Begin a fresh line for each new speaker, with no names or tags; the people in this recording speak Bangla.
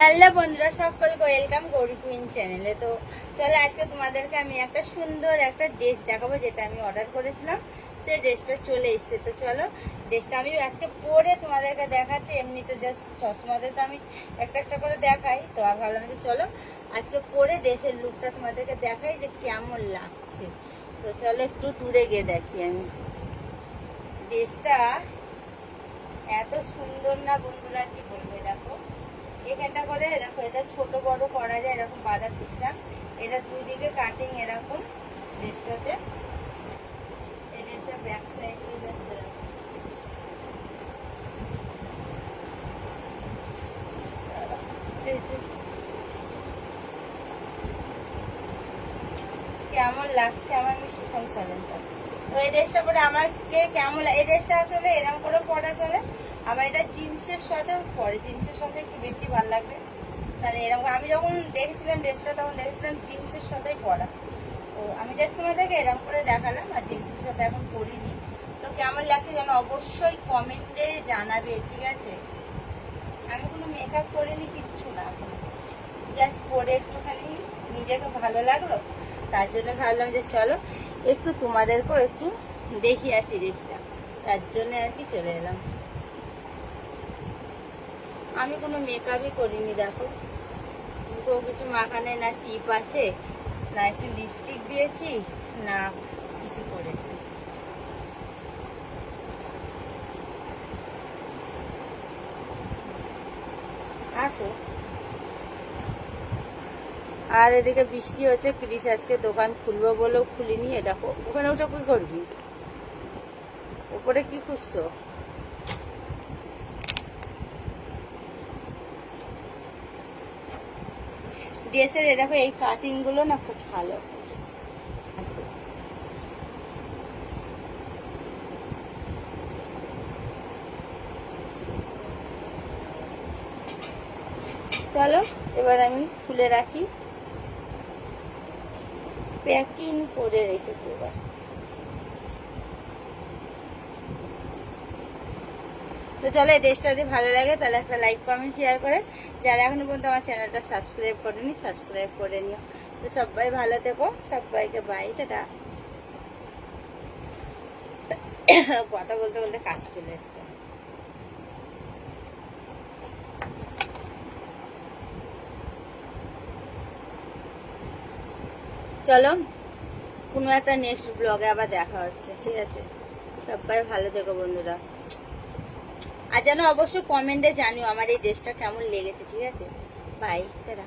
হ্যালো বন্ধুরা, সকলকে ওয়েলকাম গৌরী কুইন চ্যানেলে তো চলো আজকে তোমাদেরকে আমি একটা সুন্দর একটা ড্রেস দেখাবো যেটা আমি অর্ডার করেছিলাম। সেই ড্রেসটা চলে এসছে। তো চলো ড্রেসটা আমি আজকে পরে তোমাদেরকে দেখাচ্ছি। এমনিতে জাস্ট সবসময় তো আমি একটা একটা করে দেখাই। তো আর ভাবলাম যে চলো আজকে পরে ড্রেসের লুকটা তোমাদেরকে দেখাই যে কেমন লাগছে। তো চলো একটু দূরে গিয়ে দেখি আমি। ড্রেসটা এত সুন্দর না বন্ধুরা, কি বলবে? করে দেখো এটা ছোট বড় করা যায়, এরকম বাঁধা সিস্টেম। এটা দুই দিকে কাটিং এরকম ড্রেসটাতে। কেমন লাগছে আমার মিষ্টি ফোন চ্যানেলটা তো এই ড্রেসটা পরে আমার কে কেমন এই ড্রেসটা আসলে এরকম করে পরা চলে। আবার এটা জিন্সের সাথে পরে জিন্সের সাথে একটু বেশি ভালো লাগবে। তাহলে এরকম আমি যখন দেখেছিলাম ড্রেসটা, তখন দেখেছিলাম জিন্সের সাথেই পরা। তো আমি জাস্ট তোমাদেরকে এরকম করে দেখালাম আর জিন্সের সাথে এখন পরিনি। তো কেমন লাগছে যেন অবশ্যই কমেন্টে জানাবে, ঠিক আছে? আমি কোনো মেকআপ করিনি, কিচ্ছু না। জাস্ট পরে একটুখানি নিজেকে ভালো লাগল। তার জন্য ভাবলাম যে চলো, একটু তোমাদেরকেও একটু দেখি আসি ড্রেসটা। তার জন্য আর কি চলে এলাম। আমি কোনো মেকআপই করিনি, দেখো। মুখেও কিছু মাখানে না টিপ আছে, না একটু লিপস্টিক দিয়েছি, না কিছু করেছি। আসো। আর এদিকে বৃষ্টি হচ্ছে ক্রিস আজকে দোকান খুলবো বলেও খুলিনি দেখো, ওখানে ওটা কি করবি? ওপরে কি খুঁজছো? ড্রেসের দেখো এই কাটিংগুলো না খুব ভালো। আচ্ছা। চলো, এবার আমি খুলে রাখি। প্যাকিং করে রেখে দেবো। তো চলো এই ড্রেসটা যদি ভালো লাগে, তাহলে একটা লাইক কমেন্ট শেয়ার করে। যারা এখনও পর্যন্ত আমার চ্যানেলটা সাবস্ক্রাইব করেনি সাবস্ক্রাইব করে নিও। তো সবাই ভালো থেকো। সবাইকে বাই টাটা। কথা বলতে বলতে কাজ চলে এসছে। চলো, কোনো একটা নেক্সট ব্লগে আবার দেখা হচ্ছে, ঠিক আছে? সবাই ভালো থেকো বন্ধুরা। আর যেন অবশ্যই কমেন্টে জানিও আমার এই ড্রেসটা কেমন লেগেছে ঠিক আছে? Bye tata.